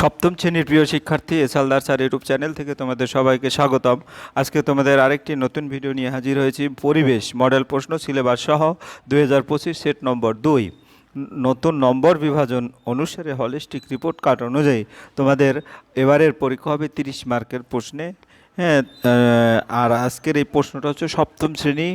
সপ্তম শ্রেণির প্রিয় শিক্ষার্থী এসালদার স্যার ইউটিউব চ্যানেল থেকে তোমাদের সবাইকে স্বাগতম। আজকে তোমাদের আরেকটি নতুন ভিডিও নিয়ে হাজির হয়েছি পরিবেশ মডেল প্রশ্ন সিলেবাস সহ দুই হাজার পঁচিশ সেট নম্বর দুই। নতুন নম্বর বিভাজন অনুসারে হলিস্টিক রিপোর্ট কার্ড অনুযায়ী তোমাদের এবারের পরীক্ষা হবে তিরিশ মার্কের প্রশ্নে। হ্যাঁ আর আজকের এই প্রশ্নটা হচ্ছে সপ্তম শ্রেণি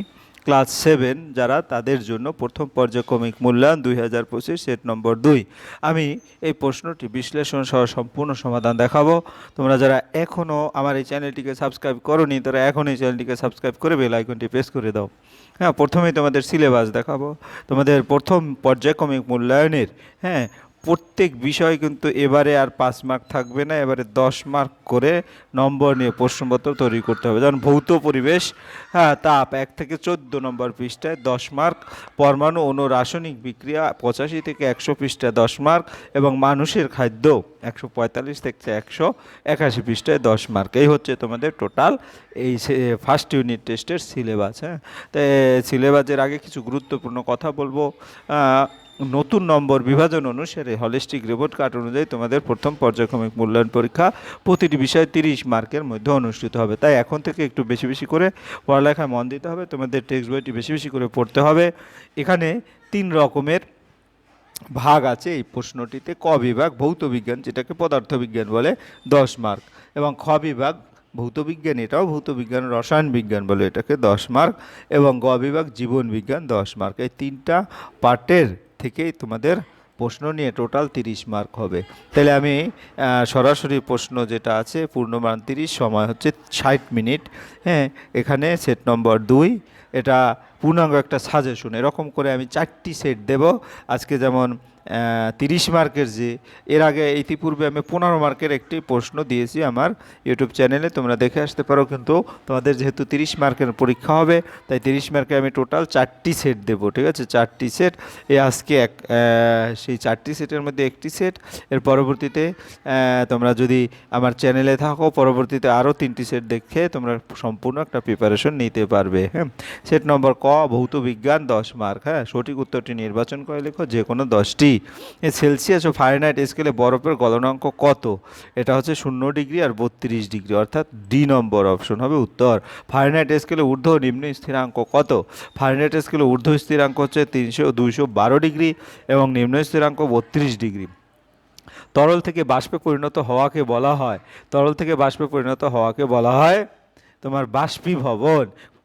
ক্লাস সেভেন যারা তাদের জন্য প্রথম পর্যায়ক্রমিক মূল্যায়ন দুই হাজার পঁচিশ সেট নম্বর দুই। আমি এই প্রশ্নটি বিশ্লেষণ সহ সম্পূর্ণ সমাধান দেখাবো। তোমরা যারা এখনও আমার এই চ্যানেলটিকে সাবস্ক্রাইব করোনি, তারা এখন এই চ্যানেলটিকে সাবস্ক্রাইব করে বেল আইকনটি প্রেস করে দাও। হ্যাঁ প্রথমেই তোমাদের সিলেবাস দেখাবো। তোমাদের প্রথম পর্যায়ক্রমিক মূল্যায়নের হ্যাঁ প্রত্যেক বিষয় কিন্তু এবারে আর পাঁচ মার্ক থাকবে না, এবারে দশ মার্ক করে নম্বর নিয়ে প্রশ্নপত্র তৈরি করতে হবে। যেমন ভৌত পরিবেশ হ্যাঁ তাপ এক থেকে চোদ্দ নম্বর পৃষ্ঠায় দশ মার্ক, পরমাণু অনু রাসায়নিক বিক্রিয়া পঁচাশি থেকে একশো পৃষ্ঠায় দশ মার্ক এবং মানুষের খাদ্য একশো পঁয়তাল্লিশ থেকে একশো একাশি পৃষ্ঠায় দশ মার্ক। এই হচ্ছে তোমাদের টোটাল এই ফার্স্ট ইউনিট টেস্টের সিলেবাস হ্যাঁ। তো সিলেবাসের আগে কিছু গুরুত্বপূর্ণ কথা বলব। নতুন নম্বর বিভাজন অনুসারে হলিস্টিক রিপোর্ট কার্ড অনুযায়ী তোমাদের প্রথম পর্যায়ক্রমিক মূল্যায়ন পরীক্ষা প্রতিটি বিষয়ে তিরিশ মার্কের মধ্যে অনুষ্ঠিত হবে। তাই এখন থেকে একটু বেশি বেশি করে পড়ালেখায় মন দিতে হবে, তোমাদের টেক্সট বইটি বেশি বেশি করে পড়তে হবে। এখানে তিন রকমের ভাগ আছে এই প্রশ্নটিতে। ক বিভাগ ভৌত বিজ্ঞান, যেটাকে পদার্থবিজ্ঞান বলে, দশ মার্ক। এবং খ বিভাগ ভৌত বিজ্ঞান, এটাও ভৌত বিজ্ঞান, রসায়ন বিজ্ঞান বলে এটাকে দশ মার্ক। এবং গ বিভাগ জীবন বিজ্ঞান, দশ মার্ক। এই তিনটা পার্টের থেকেই তোমাদের প্রশ্ন নিয়ে টোটাল তিরিশ মার্ক হবে। তাহলে আমি সরাসরি প্রশ্ন যেটা আছে, পূর্ণমান তিরিশ সময় হচ্ছে ষাট মিনিট। হ্যাঁ এখানে সেট নম্বর দুই, এটা পূর্ণাঙ্গ একটা সাজেশন এরকম করে আমি চারটি সেট দেব। আজকে যেমন তিরিশ মার্কের যে, এর আগে ইতিপূর্বে আমি পনেরো মার্কের একটি প্রশ্ন দিয়েছি আমার ইউটিউব চ্যানেলে, তোমরা দেখে আসতে পারো কিন্তু তোমাদের যেহেতু তিরিশ মার্কের পরীক্ষা হবে, তাই তিরিশ মার্কে আমি টোটাল চারটি সেট দেবো, ঠিক আছে? চারটি সেট এ আজকে এক সেই চারটি সেটের মধ্যে একটি সেট এর পরবর্তীতে তোমরা যদি আমার চ্যানেলে থাকো, পরবর্তীতে আরও তিনটি সেট দেখে তোমরা সম্পূর্ণ একটা প্রিপারেশন নিতে পারবে হ্যাঁ? সেট নম্বর ক, ভৌত বিজ্ঞান, দশ মার্ক হ্যাঁ? সঠিক উত্তরটি নির্বাচন করে লেখো যে কোনো দশটি এ সেলসিয়াস ও ফারেনহাইট স্কেলে বরফের গলনাঙ্ক কত? এটা হচ্ছে শূন্য ডিগ্রি আর বত্রিশ ডিগ্রি, অর্থাৎ ডি নম্বর অপশন হবে উত্তর। ফারেনহাইট স্কেলে ঊর্ধ্ব নিম্ন স্থিরাঙ্ক কত? ফারেনহাইট স্কেলে ঊর্ধ্ব স্থিরাঙ্ক হচ্ছে তিনশো দুইশো বারো ডিগ্রি এবং নিম্ন স্থিরাঙ্ক বত্রিশ ডিগ্রি। তরল থেকে বাষ্পে পরিণত হওয়াকে বলা হয়। তরল থেকে বাষ্পে পরিণত হওয়াকে বলা হয় তোমার বাষ্পীভবন।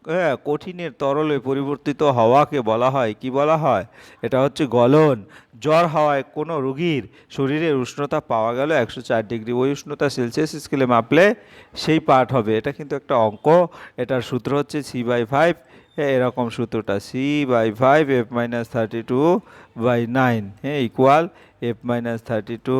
হ্যাঁ কঠিনের তরলে পরিবর্তিত হওয়াকে বলা হয়। কি বলা হয়? এটা হচ্ছে গলন। জ্বর হওয়ায় কোনো রোগীর শরীরের উষ্ণতা পাওয়া গেল একশো চার ডিগ্রি। ওই উষ্ণতা সেলসিয়াস স্কেলে মাপলে সেই পার্ট হবে। এটা কিন্তু একটা অঙ্ক। এটার সূত্র হচ্ছে সি বাই ফাইভ এরকম সূত্রটা। C by five F minus thirty two by nine হ্যাঁ equal F minus thirty two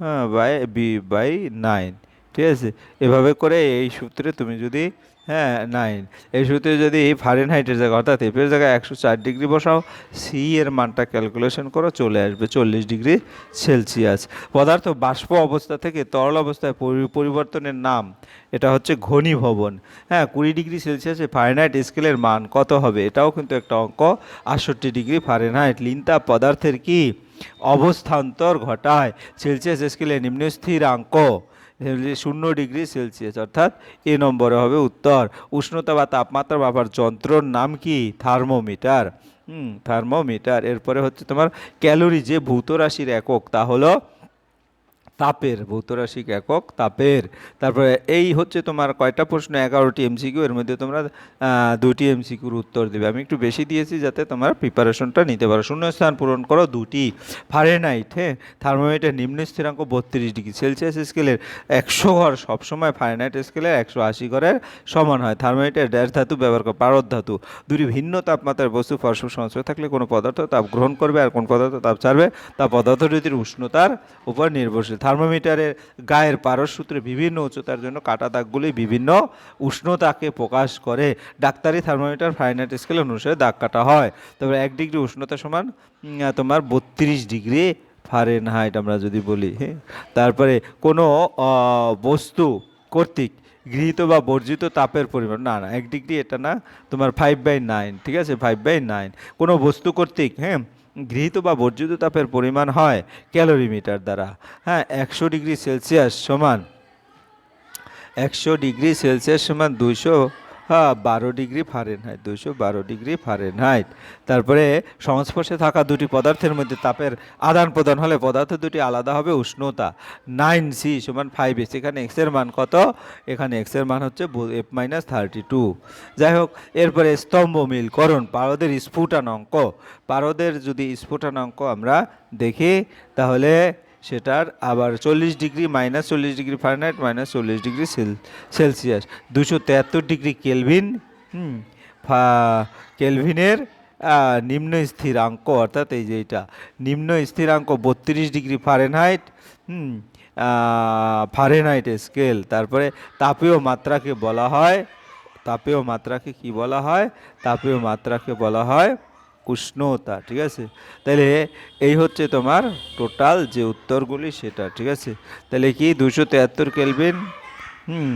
হ্যাঁ বাই বি বাই নাইন ঠিক আছে? এভাবে করে এই সূত্রে তুমি যদি হ্যাঁ নাইন এই সূত্রে যদি ফারেনহাইটের জায়গা, অর্থাৎ এফের জায়গায় একশো চার ডিগ্রি বসাও সি এর মানটা ক্যালকুলেশন করো, চলে আসবে চল্লিশ ডিগ্রি সেলসিয়াস পদার্থ বাষ্প অবস্থা থেকে তরল অবস্থায় পরি- পরিবর্তনের নাম, এটা হচ্ছে ঘনীভবন। হ্যাঁ কুড়ি ডিগ্রি সেলসিয়াসে ফারেনহাইট স্কেলের মান কত হবে? এটাও কিন্তু একটা অঙ্ক। আটষট্টি ডিগ্রি ফারেনহাইট লিনতাপ পদার্থের কি? অবস্থান্তর ঘটায়। সেলসিয়াস স্কেলে নিম্ন স্থিরাঙ্ক। শূন্য ডিগ্রি সেলসিয়াস, অর্থাৎ এ নম্বরে হবে উত্তর। উষ্ণতা বা তাপমাত্রা মাপার যন্ত্রর নাম কি? থার্মোমিটার। হুম, থার্মোমিটার। এরপরে হচ্ছে তোমার ক্যালোরি যে ভূত রাশির একক, তা হলো তাপের, ভৌতরাশিক একক তাপের। তারপরে এই হচ্ছে তোমার কয়টা প্রশ্ন? এগারোটি এমসিকিউ এর মধ্যে তোমরা দুটি এমসিকিউর উত্তর দেবে। আমি একটু বেশি দিয়েছি যাতে তোমরা প্রিপারেশনটা নিতে পারো। শূন্যস্থান পূরণ করো দুটি ফারেনহাইট হ্যাঁ থার্মোমিটার নিম্ন স্থিরাঙ্ক বত্রিশ ডিগ্রি সেলসিয়াস স্কেলের একশো ঘর। সবসময় ফারেনহাইট স্কেলের একশো আশি ঘরের সমান হয়। থার্মোমিটার ড্যাশ ধাতু ব্যবহার করে, পারদ ধাতু। দুটি ভিন্ন তাপমাত্রার বস্তু পরস্পর সংস্পর্শে থাকলে কোনো পদার্থ তাপ গ্রহণ করবে আর কোন পদার্থ তাপ ছাড়বে তা পদার্থ দুটির উষ্ণতার উপর নির্ভরশীল থার্মোমিটারের গায়ের পারস সূত্রে বিভিন্ন উচ্চতার জন্য কাটা দাগগুলি বিভিন্ন উষ্ণতাকে প্রকাশ করে। ডাক্তারি থার্মোমিটার ফাইনাইট স্কেল অনুসারে দাগ কাটা হয়। তবে এক ডিগ্রি উষ্ণতা সমান তোমার বত্রিশ ডিগ্রি ফারেনহাইট আমরা যদি বলি। তারপরে কোনো বস্তু কর্তৃক গৃহীত বা বর্জিত তাপের পরিমাণ, না না, এক ডিগ্রি এটা না, তোমার ফাইভ বাই নাইন ঠিক আছে? ফাইভ বাই নাইন কোনো বস্তু কর্তৃক হ্যাঁ? গৃহীত বা বর্জিত তাপের পরিমাণ হয় ক্যালোরিমিটার দ্বারা। হ্যাঁ একশো ডিগ্রি সেলসিয়াস সমান, একশো ডিগ্রি সেলসিয়াস সমান দুইশো হ্যাঁ বারো ডিগ্রি ফারেনহাইট দুইশো বারো ডিগ্রি ফারেনহাইট তারপরে সংস্পর্শে থাকা দুটি পদার্থের মধ্যে তাপের আদান প্রদান হলে পদার্থ দুটি আলাদা হবে, উষ্ণতা। নাইন সি সমান ফাইভ এস, এখানে এক্সের মান কত? এখানে এক্সের মান হচ্ছে এফ মাইনাস থার্টি টু। যাই হোক, এরপরে স্তম্ভ মিলকরণ পারদের স্ফুটানাঙ্ক। পারদের যদি স্ফুটানাঙ্ক আমরা দেখি, তাহলে সেটার আবার চল্লিশ ডিগ্রি মাইনাস চল্লিশ ডিগ্রি ফারেনহাইট মাইনাস চল্লিশ ডিগ্রি সেল, সেলসিয়াস। দুশো তেহাত্তর ডিগ্রি কেলভিন, হুম কেলভিনের নিম্ন স্থিরাঙ্ক, অর্থাৎ এই যে এটা, নিম্ন স্থিরাঙ্ক বত্রিশ ডিগ্রি ফারেনহাইট, হুম ফারেনহাইট স্কেল। তারপরে তাপীয় মাত্রাকে বলা হয়, তাপীয় মাত্রাকে কি বলা হয়? তাপীয় মাত্রাকে বলা হয় উষ্ণতা, ঠিক আছে? তাহলে এই হচ্ছে তোমার টোটাল যে উত্তরগুলি সেটা, ঠিক আছে? তাহলে কি দুশো তেহাত্তর কেলভিন হুম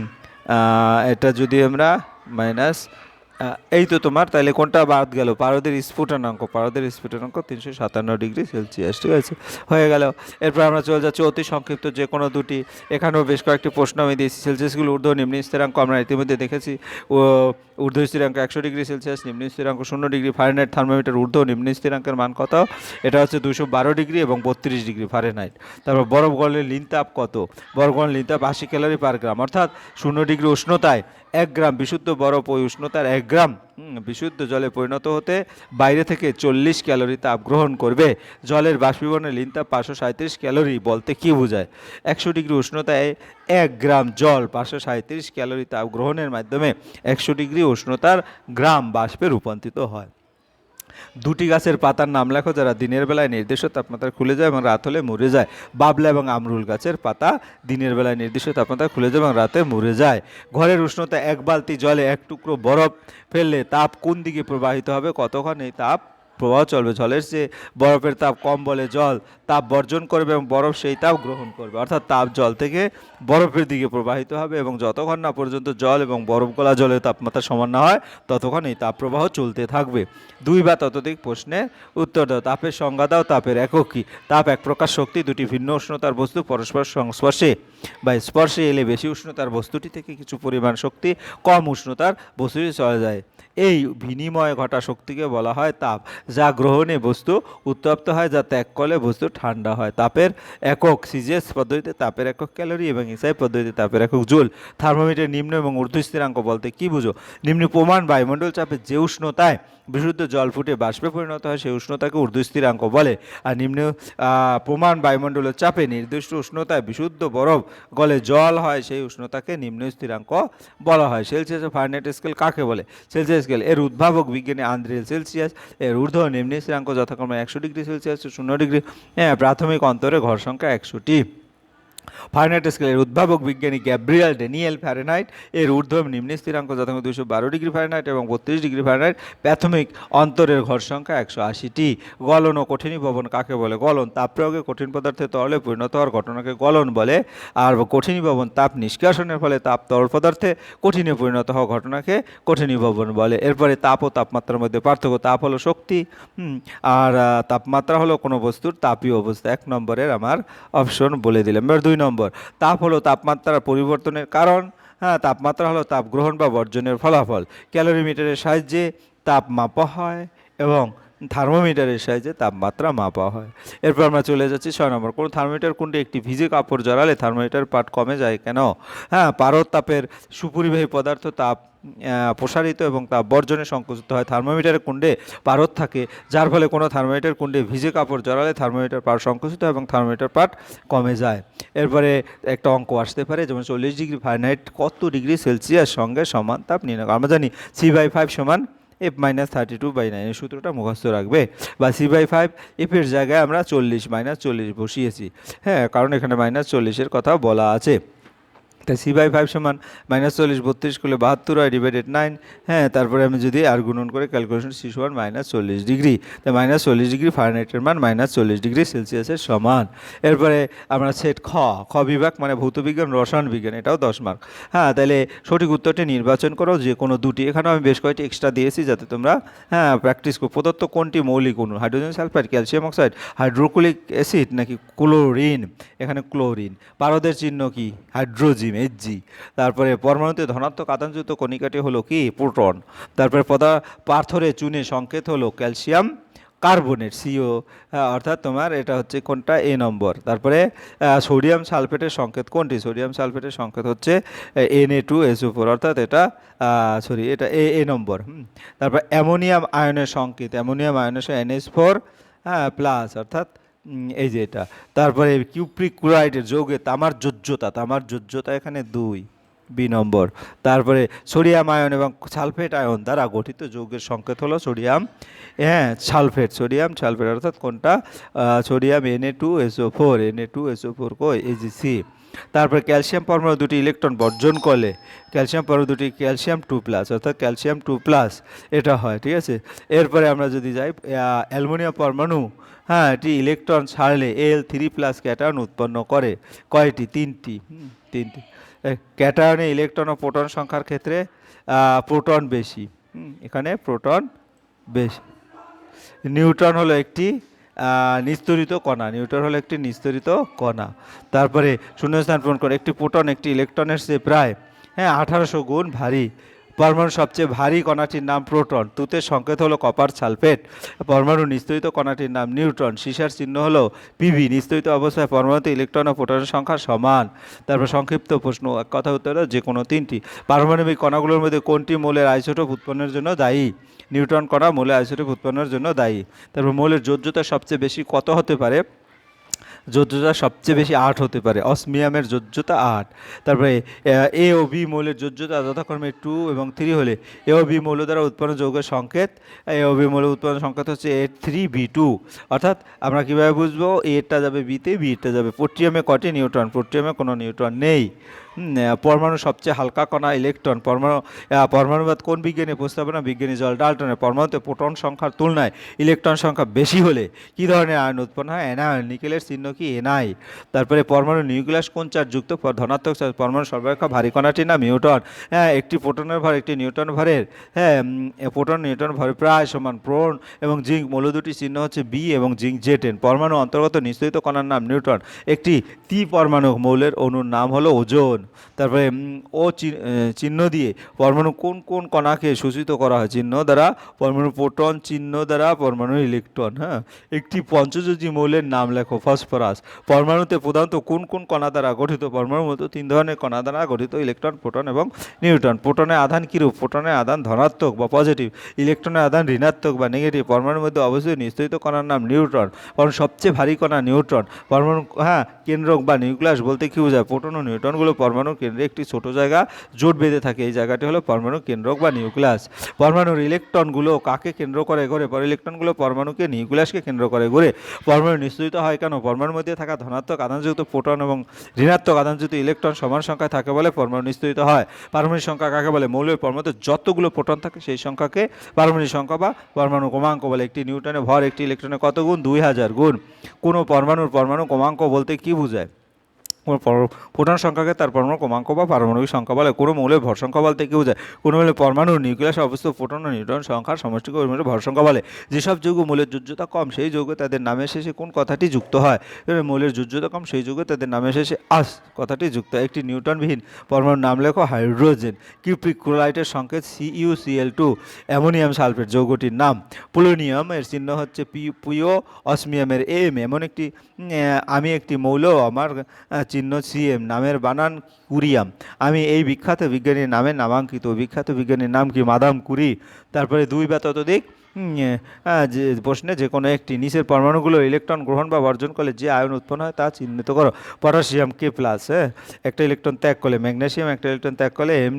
এটা যদি আমরা মাইনাস এই তো তোমার তাহলে কোনটা বাদ গেল? পারদের স্ফুটনাঙ্ক পারদের স্ফুটনাঙ্ক তিনশো সাতান্ন ডিগ্রি সেলসিয়াস, ঠিক আছে? হয়ে গেল। এরপর আমরা চলে যাচ্ছি অতি সংক্ষিপ্ত যে কোনো দুটি। এখানেও বেশ কয়েকটি প্রশ্ন আমি দিয়েছি। সেলসিয়াসগুলো ঊর্ধ্ব, নিম্ন স্থিরাঙ্ক আমরা ইতিমধ্যে দেখেছি। ঊর্ধ্ব স্থিরাঙ্ক একশো ডিগ্রি সেলসিয়াস, নিম্ন স্থিরাঙ্ক শূন্য ডিগ্রি। ফারেনহাইট থার্মোমিটার ঊর্ধ্ব, নিম্ন স্থিরাঙ্কের মান কত? এটা হচ্ছে দুশো বারো ডিগ্রি এবং বত্রিশ ডিগ্রি ফারেনহাইট। তারপর বরফ গলের লিন তাপ কত? বরফ গলের লিন তাপ আশি ক্যালোরি পার গ্রাম। অর্থাৎ শূন্য ডিগ্রি উষ্ণতায় এক গ্রাম বিশুদ্ধ বরফ ওই উষ্ণতার এক গ্রাম বিশুদ্ধ জলে পরিণত হতে বাইরে থেকে চল্লিশ ক্যালোরি তাপ গ্রহণ করবে। জলের বাষ্পীভবনের লিন তাপ পাঁচশো সাঁত্রিশ ক্যালোরি বলতে কী বোঝায়? একশো ডিগ্রি উষ্ণতায় এক গ্রাম জল পাঁচশো সাঁত্রিশ ক্যালোরি তাপ গ্রহণের মাধ্যমে একশো ডিগ্রি উষ্ণতার গ্রাম বাষ্পে রূপান্তরিত হয়। দুটি গাছের পাতার নাম লেখো, যারা দিনের বেলায় নির্দিষ্ট তাপমাত্রা খুলে যায় এবং রাত হলে মরে যায়। বাবলা এবং আমরুল গাছের পাতা দিনের বেলায় নির্দিষ্ট তাপমাত্রা খুলে যায় এবং রাতে মরে যায়। ঘরের উষ্ণতা এক বালতি জলে এক টুকরো বরফ ফেললে তাপ কোন দিকে প্রবাহিত হবে? কতক্ষণ এই তাপ প্রবাহ চলবে, জলের যে বরফের তাপ কম বলে জল, তাপ বর্জন করবে এবং বরফ সেই তাপ গ্রহণ করবে। অর্থাৎ তাপ জল থেকে বরফের দিকে প্রবাহিত হবে এবং যতক্ষণ না পর্যন্ত জল এবং বরফ গলা জলের তাপমাত্রা সমান না হয়, ততক্ষণ এই তাপ প্রবাহ চলতে থাকবে। দুই বা ততোধিক প্রশ্নের উত্তর দাও। তাপের সংজ্ঞা দাও, তাপের একক কী? তাপ এক প্রকার শক্তি, দুটি ভিন্ন উষ্ণতার বস্তু, পরস্পর সংস্পর্শে বা স্পর্শে এলে বেশি উষ্ণতার বস্তুটি থেকে কিছু পরিমাণ শক্তি কম উষ্ণতার বস্তুটি চলে যায়। এই বিনিময় ঘটা শক্তিকে বলা হয় তাপ, যা গ্রহণে বস্তু উত্তপ্ত হয়, যা ত্যাগ করলে বস্তু ঠান্ডা হয়। তাপের একক সিজিএস পদ্ধতিতে তাপের একক ক্যালোরি এবং এসআই পদ্ধতিতে তাপের একক জুল। থার্মোমিটার নিম্ন এবং ঊর্ধ্ব স্থিরাঙ্ক বলতে কি বুঝো? নিম্ন প্রমাণ বায়ুমণ্ডল চাপে যে উষ্ণতায় বিশুদ্ধ জল ফুটে বাষ্পে পরিণত হয়, সেই উষ্ণতাকে ঊর্ধ্ব স্থিরাঙ্ক বলে। আর নিম্ন প্রমাণ বায়ুমণ্ডলের চাপে নির্দিষ্ট উষ্ণতায় বিশুদ্ধ বরফ গলে জল হয়, সেই উষ্ণতাকে নিম্ন স্থিরাঙ্ক বলা হয়। সেলসিয়াস ফারেনহাইট স্কেল কাকে বলে? সেলসিয়াস স্কেল এর উদ্ভাবক বিজ্ঞানী আন্দ্রিয়েল সেলসিয়াস, এর ঊর্ধ্ব নিম্ন স্থিরাঙ্ক যথাক্রমে একশো ডিগ্রি সেলসিয়াস, শূন্য ডিগ্রি হ্যাঁ প্রাথমিক অন্তরে ঘর সংখ্যা একশোটি। ফারেনহাইট স্কেলের উদ্ভাবক বিজ্ঞানী গ্যাব্রিয়াল ডেনিয়েল ফারেনহাইট এর ঊর্ধ্ব নিম্ন স্থিরাঙ্ক যথাক্রমে দুশো বারো ডিগ্রি ফারেনহাইট এবং বত্রিশ ডিগ্রি ফারেনহাইট প্রাথমিক অন্তরের ঘর সংখ্যা একশো আশিটি। গলন ও কঠিনীভবন কাকে বলে? গলন তাপ প্রয়োগে কঠিন পদার্থে তরলে পরিণত হওয়ার ঘটনাকে গলন বলে। আর কঠিনীভবন তাপ নিষ্কাশনের ফলে তাপ তরল পদার্থে কঠিনে পরিণত হওয়া ঘটনাকে কঠিনীভবন বলে। এরপরে তাপ ও তাপমাত্রার মধ্যে পার্থক্য, তাপ হলো শক্তি। আর তাপমাত্রা হলো কোনো বস্তুর তাপীয় অবস্থা। এক নম্বরের আমার অপশন বলে দিলাম। এবার দুই নম্বর, তাপ হলো তাপমাত্রার পরিবর্তনের কারণ। হ্যাঁ তাপমাত্রা হলো তাপ গ্রহণ বা বর্জনের ফলাফল। ক্যালোরিমিটারের সাহায্যে তাপ মাপা হয় এবং থার্মোমিটারের সাহায্যে তাপমাত্রা মাপা হয়। এরপর আমরা চলে যাচ্ছি ছয় নম্বর, কোনো থার্মোমিটার কোনটি একটি ভিজে কাপড় জড়ালে থার্মোমিটার পাট কমে যায় কেন? হ্যাঁ পারদ তাপের সুপরিবাহী পদার্থ তাপ প্রসারিত এবং তাপ বর্জনে সংকুচিত হয়। থার্মোমিটারের কুণ্ডে পারদ থাকে, যার ফলে কোনো থার্মোমিটার কুণ্ডে ভিজে কাপড় জড়ালে থার্মোমিটার পাট সংকুচিত এবং থার্মোমিটার পাট কমে যায়। এরপরে একটা অঙ্ক আসতে পারে, যেমন চল্লিশ ডিগ্রি ফারেনহাইট কত ডিগ্রি সেলসিয়াস সঙ্গে সমান তাপ নির্ণয়। আমরা জানি সি বাই ফাইভ সমান F minus thirty two by nine সূত্রটা মুখস্থ রাখবে। বা সি বাই ফাইভ এফের জায়গায় আমরা চল্লিশ মাইনাস চল্লিশ বসিয়েছি। হ্যাঁ কারণ এখানে মাইনাস চল্লিশের কথা বলা আছে। তাই সি বাই ফাইভ সমান মাইনাস চল্লিশ, বত্রিশ করলে বাহাত্তর হয় ডিভাইডেড নাইন হ্যাঁ তারপরে আমি যদি আর গুণন করে ক্যালকুলেশন সি সমান মাইনাস চল্লিশ ডিগ্রি তাই মাইনাস চল্লিশ ডিগ্রি ফারেনহাইটের মান মাইনাস চল্লিশ ডিগ্রি সেলসিয়াসের সমান। এরপরে আমরা সেট খ খ বিভাগ মানে ভৌতবিজ্ঞান রসায়ন বিজ্ঞান, এটাও দশ মার্ক হ্যাঁ তাহলে সঠিক উত্তরটি নির্বাচন করো, যে কোনো দুটি। এখানেও আমি বেশ কয়েকটি এক্সট্রা দিয়েছি যাতে তোমরা হ্যাঁ প্র্যাকটিস করো। প্রদত্ত কোনটি মৌলিক অণু? Hydrogen sulphide calcium oxide hydrochloric acid নাকি ক্লোরিন এখানে ক্লোরিন পারদের চিহ্ন কি? এইচজি তারপরে পরমাণুতে ধনাত্মক আদানযুক্ত কণিকাটি হলো কি? প্রোটন। তারপরে পদা পাথরে চুনে সংকেত হলো ক্যালসিয়াম কার্বনের সিও অর্থাৎ তোমার এটা হচ্ছে কোনটা? এ নম্বর। তারপরে সোডিয়াম সালফেটের সংকেত কোনটি? সোডিয়াম সালফেটের সংকেত হচ্ছে N A two S four অর্থাৎ এটা সরি এটা এ এ নম্বর। তারপর অ্যামোনিয়াম আয়নের সংকেত, অ্যামোনিয়াম আয়নের এন এস ফোর হ্যাঁ প্লাস অর্থাৎ এই যে এটা। তারপরে কিউপ্রিক ক্লোরাইডের যৌগে তামার যোজ্যতা তামার যোজ্যতা এখানে দুই বি নম্বর। তারপরে সোডিয়াম আয়ন এবং সালফেট আয়ন দ্বারা গঠিত যৌগের সংকেত হলো সোডিয়াম হ্যাঁ সালফেট, সোডিয়াম, সালফেট অর্থাৎ কোনটা? Sodium N A two S O four N A two S O four কো এজিসি তারপরে ক্যালসিয়াম পরমাণু দুটি ইলেকট্রন বর্জন করলে, ক্যালসিয়াম পরমাণু দুটি ক্যালসিয়াম টু প্লাস, অর্থাৎ ক্যালসিয়াম টু প্লাস, এটা হয়, ঠিক আছে? এরপরে আমরা যদি যাই অ্যালুমিনিয়াম পরমাণু হ্যাঁ এটি ইলেকট্রন ছাড়লে এল থ্রি প্লাস ক্যাটায়ন উৎপন্ন করে, কয়টি? তিনটি তিনটি। ক্যাটায়নে ইলেকট্রন ও প্রোটন সংখ্যার ক্ষেত্রে প্রোটন বেশি এখানে প্রোটন বেশি। নিউট্রন হলো একটি নিস্তরিত কণা। নিউট্রন হলো একটি নিস্তরিত কণা। তারপরে শূন্যস্থান পূরণ করে। একটি প্রোটন, একটি ইলেকট্রনের সে প্রায় হ্যাঁ আঠারোশো গুণ ভারী। পরমাণু সবচেয়ে ভারী কণাটির নাম প্রোটন। তুতের সংকেত হলো কপার সালফেট। পরমাণু নিস্তরিত কণাটির নাম নিউট্রন। সীসার চিহ্ন হলো পিভি নিস্তরিত অবস্থায় পরমাণুতে ইলেকট্রন ও প্রোটনের সংখ্যা সমান। তারপর সংক্ষিপ্ত প্রশ্ন। এক কথা উত্তর যে কোনো তিনটি। পারমাণবিক কণাগুলোর মধ্যে কোনটি মৌলের আইসোটোপ উৎপন্নের জন্য দায়ী? নিউট্রন কণা মৌলের আইসোটোপ উৎপন্নের জন্য দায়ী। তারপর মৌলের যোজ্যতা সবচেয়ে বেশি কত হতে পারে? যোজ্যতা সবচেয়ে বেশি আট হতে পারে। অসমিয়ামের যোজ্যতা আট তারপরে এ ও বি মৌলের যোজ্যতা যথাক্রমে টু এবং থ্রি হলে এ ও বি মৌল দ্বারা উৎপন্ন যৌগের সংকেত এ ও বি মৌলের উৎপন্ন সংকেত হচ্ছে এ থ্রি বি টু। অর্থাৎ আমরা কীভাবে বুঝব? এটা যাবে বিতে বিটা যাবে। পোট্রিয়ামে কটি নিউট্রন? পোট্রিয়ামে কোনো নিউট্রন নেই। পরমাণু সবচেয়ে হালকা কণা ইলেকট্রন পরমাণু পরমাণুবাদ কোন বিজ্ঞানী প্রস্তাবনা বিজ্ঞানী জল ডাল্টনের। পরমাণুতে প্রোটন সংখ্যার তুলনায় ইলেকট্রন সংখ্যা বেশি হলে কী ধরনের আয়ন উৎপন্ন হয়? এনায়ন নিকেলের চিহ্ন কি? এনআই তারপরে পরমাণু নিউক্লিয়াস কোন চার্জযুক্ত প- ধনাত্মক চার্জ। পরমাণু সর্বাপেক্ষা ভারী কণাটির নাম নিউটন। হ্যাঁ একটি প্রোটনের ভর একটি নিউটন ভরের। হ্যাঁ প্রোটন নিউটন ভর প্রায় সমান প্রোন এবং জিঙ্ক মৌল দুটি চিহ্ন হচ্ছে বি এবং জিঙ্ক জেটেন পরমাণু অন্তর্গত নিশ্চিত কণার নাম নিউটন। একটি তি পরমাণু মৌলের অণুর নাম হলো ওজন। তারপরে ও চিহ্ন দিয়ে পরমাণু কোন কোন কণাকে সূচিত করা হয়? চিহ্ন দ্বারা পরমাণু প্রোটন, চিহ্ন দ্বারা পরমাণু ইলেকট্রন হ্যাঁ? একটি পঞ্চযোজী মৌলের নাম লেখো, ফসফরাস। পরমাণুতে প্রধানত কোন কোন কণা দ্বারা গঠিত? পরমাণু মতো তিন ধরনের কণা দ্বারা গঠিত, ইলেকট্রন, প্রোটন এবং নিউট্রন। প্রোটনের আধান কীরূপ? প্রোটনের আধান ধনাত্মক বা পজিটিভ। ইলেকট্রনের আধান ঋণাত্মক বা নেগেটিভ। পরমাণুর মধ্যে অবশ্যই নিশ্চিত কণার নাম নিউট্রন। কারণ সবচেয়ে ভারী কণা নিউট্রন। পরমাণু হ্যাঁ কেন্দ্রক বা নিউক্লিয়াস বলতে কী বোঝায়? প্রোটন ও নিউট্রনগুলো পরমাণুর কেন্দ্রে একটি ছোট জায়গা জোট বেঁধে থাকে। এই জায়গাটি হলো পরমাণু কেন্দ্রক বা নিউক্লিয়াস। পরমাণুর ইলেকট্রনগুলো কাকে কেন্দ্র করে ঘোরে? ইলেকট্রনগুলো পরমাণুকে, নিউক্লিয়াসকে কেন্দ্র করে ঘুরে। পরমাণু নিশ্চিত হয় কেন? পরমাণুর মধ্যে থাকা ধনাত্মক, আধানযুক্ত প্রোটন এবং ঋণাত্মক আধানযুক্ত ইলেকট্রন সমান সংখ্যায় থাকে বলে পরমাণু নিশ্চিত হয়। পারমাণবিক সংখ্যা কাকে বলে? মৌলের পরমাণুতে যতগুলো প্রোটন থাকে সেই সংখ্যাকে পারমাণবিক সংখ্যা বা পরমাণু ক্রমাঙ্ক বলে। একটি নিউটনের ভর একটি ইলেকট্রনের কত গুণ? দুই হাজার গুণ। কোনো পরমাণুর পরমাণু ক্রমাঙ্ক বলতে কি বোঝায়? প্রোটন সংখ্যাকে তার পরমাণু ক্রমাঙ্ক বা পারমাণবিক সংখ্যা বলে। কোনো মৌলের ভর সংখ্যা বলতে কেউ যায় কোনো মৌলের পরমাণু নিউক্লিয়াসে অবস্থিত প্রোটন ও নিউট্রন সংখ্যার সমষ্টিকে পরিমাণের ভর সংখ্যা বলে। যেসব যৌগ মৌলের যোজ্যতা কম সেই যৌগে তাদের নামের শেষে কোন কথাটি যুক্ত হয়? মৌলের যোজ্যতা কম সেই যৌগে তাদের নামের শেষে আস কথাটি যুক্ত। একটি নিউটনবিহীন পরমাণুর নাম লেখো হাইড্রোজেন। কিউপ্রিক ক্লোরাইটের সংকেত C L two. Ammonium sulphate যৌগটির নাম। পোলোনিয়াম এর চিহ্ন হচ্ছে পি পুয়ো অসমিয়ামের এম। এমন একটি আমি একটি মৌল আমার আহ, চিহ্ন সিএম নামের বানান কুরিয়াম। আমি এই বিখ্যাত বিজ্ঞানীর নামে নামাঙ্কিত। বিখ্যাত বিজ্ঞানীর নাম কি মাদাম কুরি? তারপরে দুই বা আহ, যে প্রশ্নে যে কোনো একটি নিচের পরমাণুগুলো ইলেকট্রন গ্রহণ বা বর্জন করলে যে আয়ন উৎপন্ন হয় তা চিহ্নিত করো। পটাশিয়াম কে প্লাস হ্যাঁ? একটা ইলেকট্রন ত্যাগ করলে ম্যাগনেশিয়াম একটা ইলেকট্রন ত্যাগ করলে M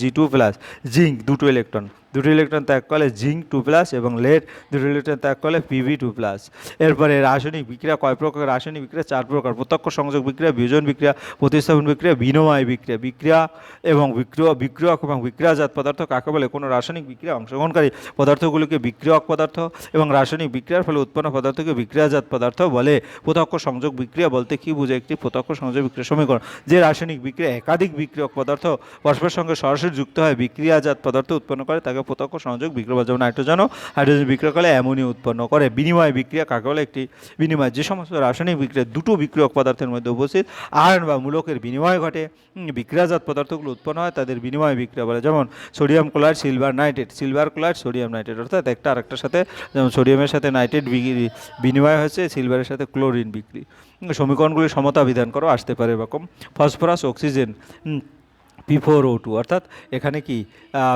G two plus zinc দুটো ইলেকট্রন। দুটি ইলেকট্রন ত্যাগ করলে জিঙ্ক টু প্লাস এবং লেড দুটি ইলেকট্রন ত্যাগ করলে পিভি টু প্লাস এরপরে রাসায়নিক বিক্রিয়া কয় প্রকার? রাসায়নিক বিক্রিয়া চার প্রকার। প্রত্যক্ষ সংযোগ বিক্রিয়া, বিয়োজন বিক্রিয়া, প্রতিস্থাপন বিক্রিয়া, বিনিময় বিক্রিয়া। বিক্রিয়া এবং বিক্রিয়া, বিক্রিয়ক এবং বিক্রিয়াজাত পদার্থ কাকে বলে? কোনো রাসায়নিক বিক্রিয়া অংশগ্রহণকারী পদার্থগুলোকে বিক্রিয়ক পদার্থ এবং রাসায়নিক বিক্রিয়ার ফলে উৎপন্ন পদার্থকে বিক্রিয়াজাত পদার্থ বলে। প্রত্যক্ষ সংযোগ বিক্রিয়া বলতে কি বোঝে? একটি প্রত্যক্ষ সংযোগ বিক্রিয়া সমীকরণ। যে রাসায়নিক বিক্রিয়া একাধিক বিক্রিয়ক পদার্থ পরস্পরের সঙ্গে সরাসরি যুক্ত হয়, বিক্রিয়াজাত পদার্থ উৎপন্ন করে, তাকে প্রত্যক্ষ সংযোগ বিক্রয় বলে। যেমন নাইট্রোজেনও হাইড্রোজেন বিক্রিয়া করলে অ্যামোনিয়া উৎপন্ন করে। বিনিময় বিক্রিয়া কাকে বলে? একটি বিনিময়, যে সমস্ত রাসায়নিক বিক্রিয়া দুটো বিক্রিয়ক পদার্থের মধ্যে উপস্থিত আয়ন বা মূলকের বিনিময় ঘটে। বিক্রিয়াজাত পদার্থগুলো উৎপন্ন হয়, তাদের বিনিময় বিক্রিয়া বলে। যেমন sodium chloride, silver nitrate. Silver chloride, sodium nitrate অর্থাৎ একটা আরেকটার সাথে, যেমন সোডিয়ামের সাথে নাইট্রেট বিনিময় হয়েছে সিলভারের সাথে ক্লোরিন বিক্রি। সমীকরণগুলি সমতা বিধান করো, আসতে পারে এরকম। Phosphorus, oxygen P four O two অর্থাৎ এখানে কি?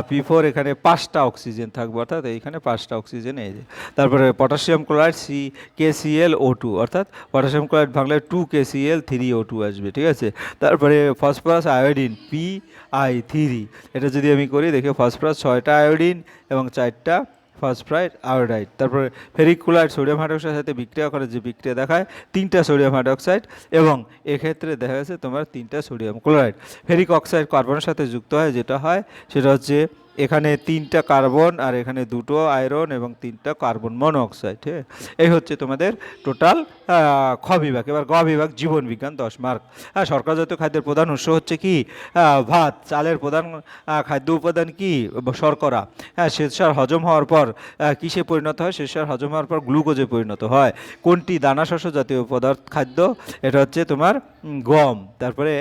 পি ফোর এখানে পাঁচটা অক্সিজেন থাকবে, অর্থাৎ এইখানে পাঁচটা অক্সিজেন এই যে। তারপরে potassium chloride C K CL O two অর্থাৎ পটাশিয়াম ক্লোরাইড ভাঙলে two K CL three O two আসবে, ঠিক আছে? তারপরে phosphorus iodine P I three এটা যদি আমি করি, দেখি ফসফরাস ছয়টা আয়োডিন এবং চারটা ফসফরাইড আয়োডাইড তারপরে ফেরিকুলাইড সোডিয়াম হাইড্রোক্সাইডের সাথে বিক্রিয়া করে যে বিক্রিয়া দেখায়, তিনটা সোডিয়াম হাইড্রোক্সাইড এবং এক্ষেত্রে দেখা গেছে তোমার তিনটা সোডিয়াম ক্লোরাইড। ফেরিক অক্সাইড কার্বনের সাথে যুক্ত হয়, যেটা হয়, সেটা হচ্ছে এখানে তিনটা কার্বন আর এখানে দুটো আয়রন এবং তিনটা কার্বন মনোঅক্সাইড হ্যাঁ? এই হচ্ছে তোমাদের টোটাল খ বিভাগ। এবার গ বিভাগ জীবন বিজ্ঞান, দশ মার্ক। হ্যাঁ সরকারজাত খাদ্যের প্রধান উৎস হচ্ছে কি? ভাত। চালের প্রধান খাদ্য উপাদান কি? শর্করা। হ্যাঁ শ্বেতসার হজম হওয়ার পর কিসে পরিণত হয়? শ্বেতসার হজম হওয়ার পর গ্লুকোজে পরিণত হয়। কোনটি দানাশস্য জাতীয় পদার্থ খাদ্য? এটা হচ্ছে তোমার গম। তারপরে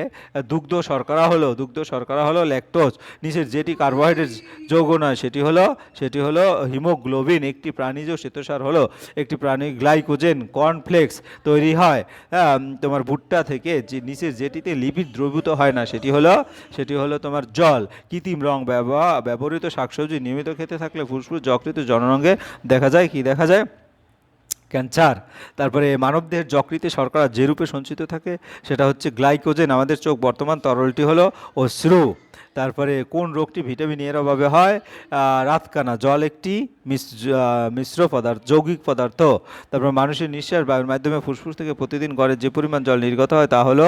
দুগ্ধ শর্করা হলো, দুগ্ধ শর্করা হলো ল্যাকটোজ। নিচের যেটি কার্বোহাইড্রেট যৌগ নয়, সেটি হলো সেটি হলো হিমোগ্লোবিন, একটি প্রাণীজ শ্বেতসার হলো, একটি প্রাণী গ্লাইকোজেন কর্নফ্লেক্স তৈরি হয়। তোমার ভুট্টা থেকে যে নিচের যেটিতে লিপিড দ্রবীভূত হয় না, সেটি হলো সেটি হলো তোমার জল। কৃত্রিম রং ব্যবহৃত শাকসবজি নিয়মিত খেতে থাকলে ফুসফুস যকৃত জনরঙ্গে দেখা যায়, কি দেখা যায়? ক্যান্সার। তারপরে মানবদেহের যকৃতে শর্করা যে রূপে সঞ্চিত থাকে, সেটা হচ্ছে গ্লাইকোজেন। আমাদের চোখ বর্তমান তরলটি হলো অশ্রু। তারপরে কোন রোগটি ভিটামিন এর অভাবে হয়? রাতকানা, জল একটি মিশ্র পদার্থ, যৌগিক পদার্থ। তারপর মানুষের নিঃশ্বাস বায়ুর মাধ্যমে ফুসফুস থেকে প্রতিদিন গড়ে যে পরিমাণ জল নির্গত হয় তা হলো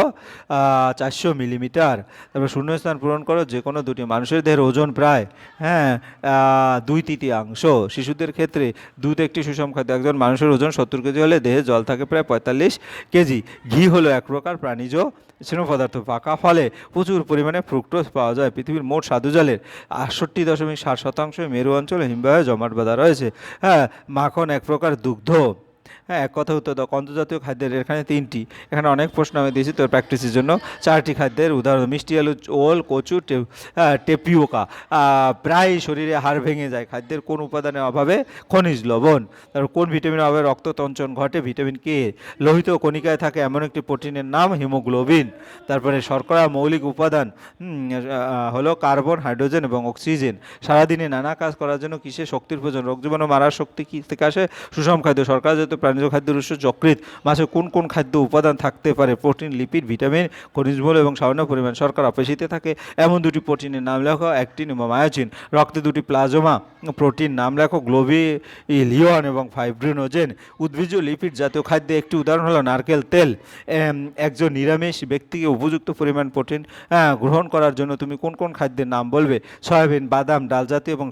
চারশো মিলিমিটার। তারপর শূন্যস্থান পূরণ করো যে কোনো দুটি মানুষের দেহের ওজন প্রায় হ্যাঁ দুই তৃতীয়াংশ। শিশুদের ক্ষেত্রে দুধ একটি সুষম খাদ্য, একজন মানুষের ওজন সত্তর কেজি হলে দেহে জল থাকে প্রায় পঁয়তাল্লিশ কেজি। ঘি হলো এক প্রকার প্রাণীজ স্নেহ পদার্থ পাকা ফলে প্রচুর পরিমাণে ফ্রুক্টোজ পাওয়া যায়। পৃথিবীর মোট স্বাদু জলের আটষট্টি দশমিক ষাট শতাংশ মেরু অঞ্চলে হিমবাহে জমাট বাঁধা রয়েছে। হ্যাঁ মাখন এক প্রকার দুগ্ধ। হ্যাঁ এক কথা উত্তর দাও। কন্তজাতীয় খাদ্যের এখানে তিনটি। এখানে অনেক প্রশ্ন আমি দিয়েছি তোর প্র্যাকটিসের জন্য। চারটি খাদ্যের উদাহরণ, মিষ্টি আলু, ওল, কচু টেপিওকা প্রায় শরীরে হাড় ভেঙে যায়। খাদ্যের কোন উপাদানের অভাবে খনিজ লবণ। তারপর কোন ভিটামিনের অভাবে রক্ততঞ্চন ঘটে? Vitamin K? লোহিত কণিকায় থাকে এমন একটি প্রোটিনের নাম হিমোগ্লোবিন। তারপরে শর্করা মৌলিক উপাদান হলো কার্বন, হাইড্রোজেন এবং অক্সিজেন। সারাদিনে নানা কাজ করার জন্য কিসে শক্তির প্রয়োজন? রোগ জীবাণু মারার শক্তি কি থেকে আসে? সুষম খাদ্য শর্করাজাত প্রাণীজ খাদ্যের উৎস যকৃত মাছে কোন কোন খাদ্য উপাদান থাকতে পারে? প্রোটিন, লিপিড, ভিটামিন, খনিজ মূল এবং সামান্য পরিমাণ শর্করা পেশিতে থাকে। এমন দুটি প্রোটিনের নাম লেখো অ্যাক্টিন এবং মায়োচিন রক্তে দুটি প্লাজমা। প্রোটিন নাম লেখো, গ্লোবি লিওন এবং ফাইব্রিনোজেন। উদ্ভিজ লিপিড জাতীয় খাদ্যে একটি উদাহরণ হলো নারকেল তেল। একজন নিরামিষ ব্যক্তিকে উপযুক্ত পরিমাণ প্রোটিন গ্রহণ করার জন্য তুমি কোন কোন খাদ্যের নাম বলবে? সয়াবিন, বাদাম, ডাল জাতীয় এবং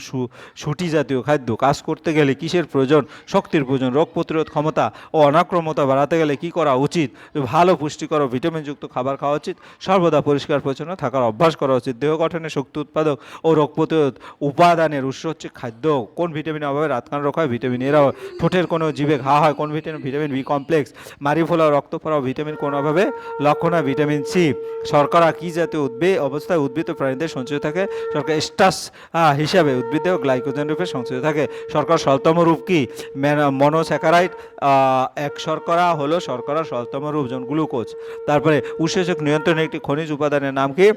সুটি জাতীয় খাদ্য। কাজ করতে গেলে কিসের প্রয়োজন? শক্তির প্রয়োজন। রোগ প্রতিরোধ ক্ষমতা ও অনাক্রমতা বাড়াতে গেলে কি করা উচিত? ভালো, পুষ্টিকর ও ভিটামিনযুক্ত খাবার খাওয়া উচিত। সর্বদা পরিষ্কার, পরিচ্ছন্ন থাকার অভ্যাস করা উচিত। দেহ গঠনে শক্তি উৎপাদক ও রোগ প্রতিরোধ উপাদানের উৎস হচ্ছে খাদ্য। কোন ভিটামিনের অভাবে রাতকান রোগ হয়? ভিটামিন এর অভাবে। ঠোঁটের কোনো জীবে ঘা হয়? কোন ভিটামিন? Vitamin B complex. মারি ফোলা রক্ত পড়া ভিটামিন কোন অভাবে? লক্ষণ হয় ভিটামিন সি। শর্করা কি জাতীয় উদ্ভিদ? অবস্থায় উদ্ভিদ প্রাণীদের সঞ্চিত থাকে। শর্করা স্টাস হিসাবে উদ্ভিদেও গ্লাইকোজেন রূপে সঞ্চিত থাকে। শর্করা সলতম রূপ কি? মনোস্যাকারাইড এক শর্করা হলো শর্করা সপ্তম রূপ গ্লুকোজ। তারপরে উৎসেচক নিয়ন্ত্রণে একটি খনিজ উপাদানের নাম কি?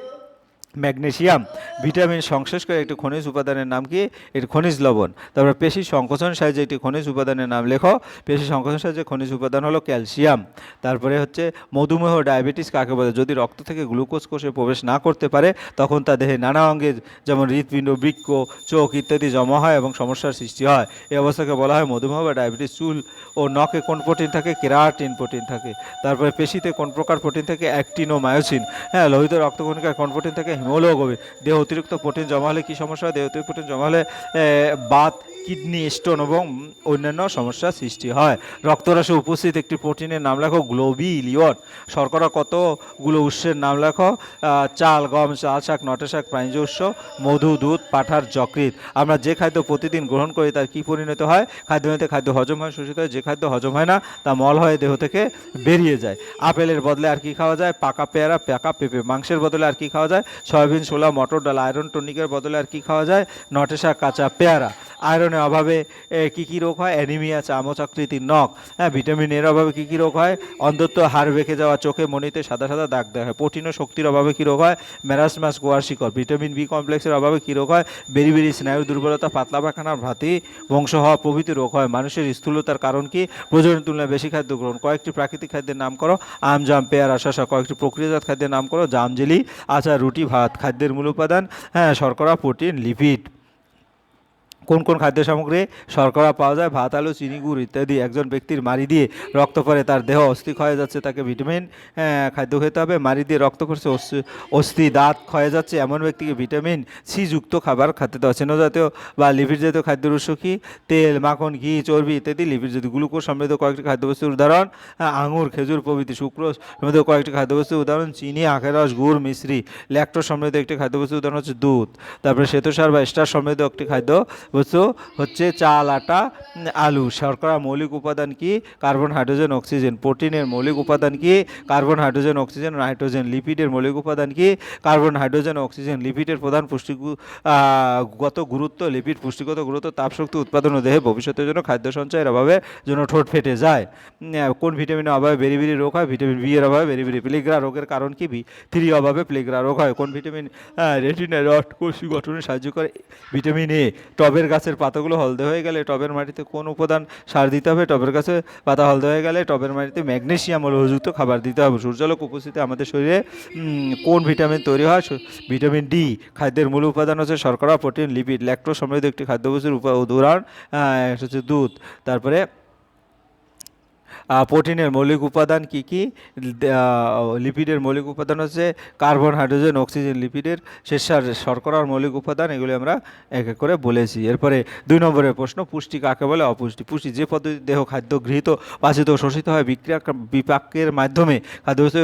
ম্যাগনেসিয়াম, ভিটামিন সংশ্লেষ করে একটি খনিজ উপাদানের নাম কি? এটি খনিজ লবণ। তারপরে পেশি সংকোচন সাহায্যে একটি খনিজ উপাদানের নাম লেখো। পেশি সংকোচন সাহায্যে খনিজ উপাদান হলো ক্যালসিয়াম। তারপরে হচ্ছে মধুমেহ, ডায়াবেটিস কাকে বলে? যদি রক্ত থেকে গ্লুকোজ কোষে প্রবেশ না করতে পারে, তখন তা দেহে নানা অঙ্গে যেমন হৃৎপিণ্ড বৃক্ষ চোখ ইত্যাদি জমা হয় এবং সমস্যার সৃষ্টি হয়। এই অবস্থাকে বলা হয় মধুমেহ বা ডায়াবেটিস। চুল ও নখে কোন প্রোটিন থাকে? কেরাটিন প্রোটিন থাকে। তারপরে পেশিতে কোন প্রকার প্রোটিন থাকে? অ্যাক্টিন ও মায়োসিন হ্যাঁ লোহিত রক্তকণিকায় কোন প্রোটিন থাকে? হিমোগ্লোবিন দেহ অতিরিক্ত প্রোটিন জমা হলে কী সমস্যা হয়? দেহ অতিরিক্ত প্রোটিন জমা হলে বাত কিডনি, স্টোন এবং অন্যান্য সমস্যার সৃষ্টি হয়। রক্তরসে উপস্থিত একটি প্রোটিনের নাম লেখো গ্লোবি গ্লোবিলিয়ন শর্করা কতগুলো উৎসের নাম লেখো? চাল, গম, চাল শাক, নটে শাক, প্রাণীজ উৎস, মধু, দুধ, পাঠার যকৃৎ। আমরা যে খাদ্য প্রতিদিন গ্রহণ করি তার কী পরিণত হয়? খাদ্য নিতে খাদ্য হজম হয়, শোষিত হয়, যে খাদ্য হজম হয় না, তা মল হয়ে দেহ থেকে বেরিয়ে যায়। আপেলের বদলে আর কি খাওয়া যায়? পাকা পেয়ারা, পাকা পেঁপে। মাংসের বদলে আর কি খাওয়া যায়? সয়াবিন, ছোলা, মটর ডাল, আয়রন টনিকের বদলে আর কি খাওয়া যায়? নটে শাক, কাঁচা পেয়ারা। আয়রনের অভাবে কি কি রোগ হয়? অ্যানিমিয়া, চামচ, আকৃতির নখ। হ্যাঁ ভিটামিন এর অভাবে কি কি রোগ হয়? অন্ধত্ব, হাড় বেঁকে যাওয়া, চোখে মনিতে সাদা সাদা দাগ দেওয়া হয়। প্রোটিন ও শক্তির অভাবে কি রোগ হয়? ম্যারাসমাস গোয়ার শিকড়। ভিটামিন বি কমপ্লেক্সের অভাবে কি রোগ হয়? বেরি বেরি স্নায়ুর দুর্বলতা, পাতলা পায়খানা ভ্রাতি বংশ হওয়া প্রভৃতি রোগ হয়। মানুষের স্থূলতার কারণ কি? প্রয়োজনের তুলনায় বেশি খাদ্য গ্রহণ। কয়েকটি প্রাকৃতিক খাদ্যের নাম করো। আম, জাম, পেয়ারা শশা কয়েকটি প্রক্রিয়াজাত খাদ্যের নাম করো। জাম জেলি আচার, রুটি, ভাত, খাদ্যের মূল উপাদান। হ্যাঁ শর্করা, প্রোটিন, লিপিড। কোন কোন খাদ্য সামগ্রী শর্করা পাওয়া যায়, ভাত, আলু, চিনি, গুড় ইত্যাদি। একজন ব্যক্তির মারি দিয়ে রক্ত পরে তার দেহ অস্থি ক্ষয়ে যাচ্ছে, তাকে ভিটামিন খাদ্য খেতে হবে। মারি দিয়ে রক্ত করছে অস্থি- দাঁত ক্ষয়ে যাচ্ছে। এমন ব্যক্তিকে ভিটামিন সি যুক্ত খাবার খেতে দেওয়া জাতীয় বা লিপিড জাতীয় খাদ্যের উৎস কি? তেল, মাখন, ঘি, চর্বি ইত্যাদি। লিপিড জাতীয় গ্লুকোজ সমৃদ্ধ কয়েকটি খাদ্যবস্তুর উদাহরণ আঙুর, খেজুর, প্রভৃতি সুক্রোজ সমৃদ্ধ কয়েকটি খাদ্যবস্তুর উদাহরণ, চিনি, আখের রস, গুড় মিশ্রি ল্যাক্টোজ সমৃদ্ধ একটি খাদ্যবস্তুর উদাহরণ হচ্ছে দুধ। তারপরে শ্বেতসার বা স্টার সমৃদ্ধ একটি খাদ্য বস্তু হচ্ছে চাল, আটা, আলু। শর্করা মৌলিক উপাদান কি? Carbon, hydrogen, oxygen. প্রোটিনের মৌলিক উপাদান কি? Carbon, hydrogen, oxygen, nitrogen. লিপিডের মৌলিক উপাদান কি? Carbon, hydrogen, oxygen. লিপিডের প্রধান পুষ্টিগত গুরুত্ব, লিপিড পুষ্টিগত গুরুত্ব, তাপশক্তি, উৎপাদন ও দেহে ভবিষ্যতের জন্য খাদ্য সঞ্চয়ের অভাবে জন্য ঠোঁট ফেটে যায়। কোন ভিটামিনের অভাবে বেরি বেরি রোগ হয়? ভিটামিন বি এর অভাবে বেরি বেরি। প্লেগ্রা রোগের কারণ কি? বি থ্রি অভাবে প্লেগ্রা রোগ হয়। কোন ভিটামিন রেটিনা রড কোষি গঠনে সাহায্য করে? Vitamin A. টবের গাছের পাতাগুলো হলদে হয়ে গেলে টবের মাটিতে কোন উপাদান সার দিতে হবে? টবের গাছে পাতা হলদে হয়ে গেলে টবের মাটিতে ম্যাগনেশিয়াম লৌহযুক্ত খাবার দিতে হবে। সূর্যালোক উপস্থিতি আমাদের শরীরে কোন ভিটামিন তৈরি হয়? ভিটামিন ডি খাদ্যের মূল উপাদান হচ্ছে শর্করা, প্রোটিন, লিপিড ল্যাক্টোজ সমৃদ্ধ একটি খাদ্যবস্তুর উদাহরণ হচ্ছে দুধ। তারপরে প্রোটিনের মৌলিক উপাদান কি কি? লিপিডের মৌলিক উপাদান হচ্ছে কার্বন, হাইড্রোজেন, অক্সিজেন, লিপিডের শেষার শর্করার মৌলিক উপাদান, এগুলি আমরা এক এক করে বলেছি। এরপরে দুই নম্বরের প্রশ্ন, পুষ্টি কাকে বলে? অপুষ্টি। পুষ্টি যে পদ্ধতি দেহ খাদ্য গৃহীত পাচিত শোষিত হয় বিক্রিয়া বিপাকের মাধ্যমে খাদ্যবস্তু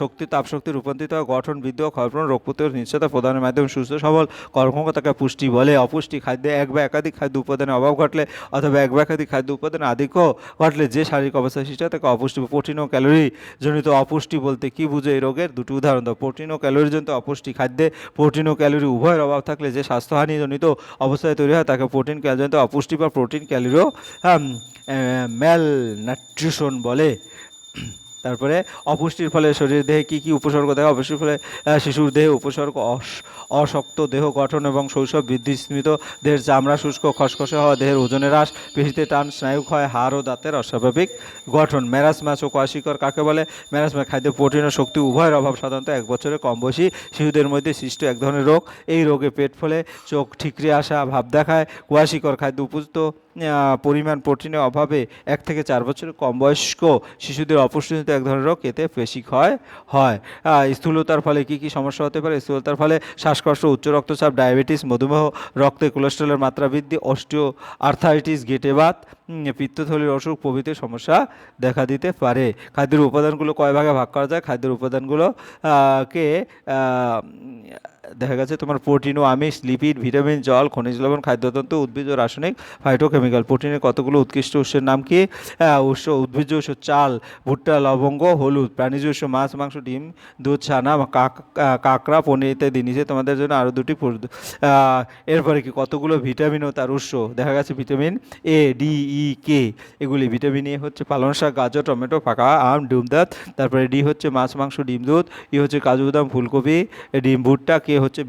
শক্তি, তাপশক্তি রূপান্তরিত হয়, গঠন, বৃদ্ধি ক্ষয়পূরণ, রোগ প্রতিরোধ নিশ্চয়তা প্রদানের মাধ্যমে সুস্থ, সবল, কর্মক্ষমতাকে পুষ্টি বলে। অপুষ্টি খাদ্যে এক বা একাধিক খাদ্য উপাদানের অভাব ঘটলে অথবা এক বা একাধিক খাদ্য উপাদানের আধিক্য ঘটলে যে শারীরিক অবস্থা সৃষ্টি হয়, তাকে অপুষ্টি প্রোটিন ও ক্যালোরি জনিত অপুষ্টি বলতে কি বুঝে এই রোগের? দুটি উদাহরণ দাও। প্রোটিন ও ক্যালোরি জনিত অপুষ্টি খাদ্যে প্রোটিন ও ক্যালোরি উভয়ের অভাব থাকলে যে স্বাস্থ্যহানি জনিত অবস্থায় তৈরি হয়, তাকে প্রোটিন ক্যালোরি জনিত অপুষ্টি বা প্রোটিন ক্যালোরিও ম্যাল নাট্রিশন বলে। তারপরে অপুষ্টির ফলে শরীর দেহে কী কী উপসর্গ দেখা অপুষ্টির ফলে শিশুর দেহে উপসর্গ অশক্ত দেহ গঠন এবং শৈশব বৃদ্ধি স্মৃত দেহের চামড়া শুষ্ক, খসখসে হওয়া দেহের ওজনের হ্রাস, পেশিতে টান স্নায়ু ক্ষয়, হাড় ও দাঁতের অস্বাভাবিক গঠন। ম্যারাসমাস ও কয়াশিকর কাকে বলে? ম্যারাসমাস খাদ্যে প্রোটিন ও শক্তি উভয়ের অভাব সাধারণত এক বছরের কম বয়সী শিশুদের মধ্যে সৃষ্ট এক ধরনের রোগ। এই রোগে পেট ফলে, চোখ ঠিকরে আসা, ভাব দেখায়, কুয়াশিকর খাদ্য উপযুক্ত পরিমাণ প্রোটিনের অভাবে এক থেকে চার বছরের কম বয়স্ক শিশুদের অপুষ্টিজনিত এক ধরনের রোগ এতে পেশি ক্ষয় হয়। স্থূলতার ফলে কি কি সমস্যা হতে পারে? স্থূলতার ফলে শ্বাসকষ্ট, উচ্চ রক্তচাপ, ডায়াবেটিস, মধুমেহ, রক্তে কোলেস্টেরলের মাত্রা বৃদ্ধি অস্টিও আর্থাইটিস গেটেবাত পিত্তথলির অসুখ প্রভৃতি সমস্যা দেখা দিতে পারে। খাদ্যের উপাদানগুলো কয় ভাগে ভাগ করা যায়? খাদ্যের উপাদানগুলো কে দেখা গেছে তোমার প্রোটিন ও আমিষ লিপিড ভিটামিন জল, খনিজ লবণ, খাদ্যতন্ত্র উদ্ভিজ ও রাসায়নিক ফাইটোকেমিক্যাল প্রোটিনের কতগুলো উৎকৃষ্ট উৎসের নাম কি? উৎস উদ্ভিজ্জ উৎস, চাল, ভুট্টা, লবঙ্গ, হলুদ, প্রাণীজ উৎস, মাছ, মাংস, ডিম, দুধ, ছানা কাঁকড়া, পনির ইত্যাদি। নিচে তোমাদের জন্য আরও দুটি পর- এরপরে কি কতগুলো ভিটামিন ও তার উৎস? দেখা গেছে ভিটামিন এ ডি ই কে এগুলি ভিটামিন এ হচ্ছে পালং শাক, গাজর, টমেটো ফাঁকা আম, ডিম দাঁত তারপরে ডি হচ্ছে মাছ, মাংস, ডিম, দুধ। ই হচ্ছে কাজু বাদাম, ফুলকপি, ডিম, ভুট্টা কে হচ্ছে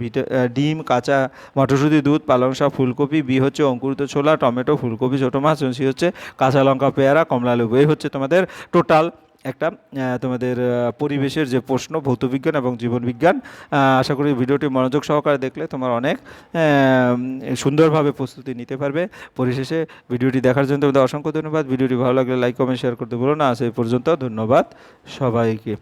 ডিম, কাঁচা মটরশুঁটি, দুধ, পালং শাক, ফুলকপি, বি হচ্ছে অঙ্কুরিত ছোলা, টমেটো, ফুলকপি, ছোটো মাছ, সি হচ্ছে কাঁচা লঙ্কা, পেয়ারা, কমলা লেবু। এই হচ্ছে তোমাদের টোটাল একটা তোমাদের পরিবেশের যে প্রশ্ন, ভৌতবিজ্ঞান এবং জীবনবিজ্ঞান। আশা করি ভিডিওটি মনোযোগ সহকারে দেখলে তোমার অনেক সুন্দরভাবে প্রস্তুতি নিতে পারবে। পরিশেষে ভিডিওটি দেখার জন্য তোমাদের অসংখ্য ধন্যবাদ। ভিডিওটি ভালো লাগলে লাইক কমেন্ট শেয়ার করতে বলো না। আজ এই পর্যন্ত ধন্যবাদ সবাইকে।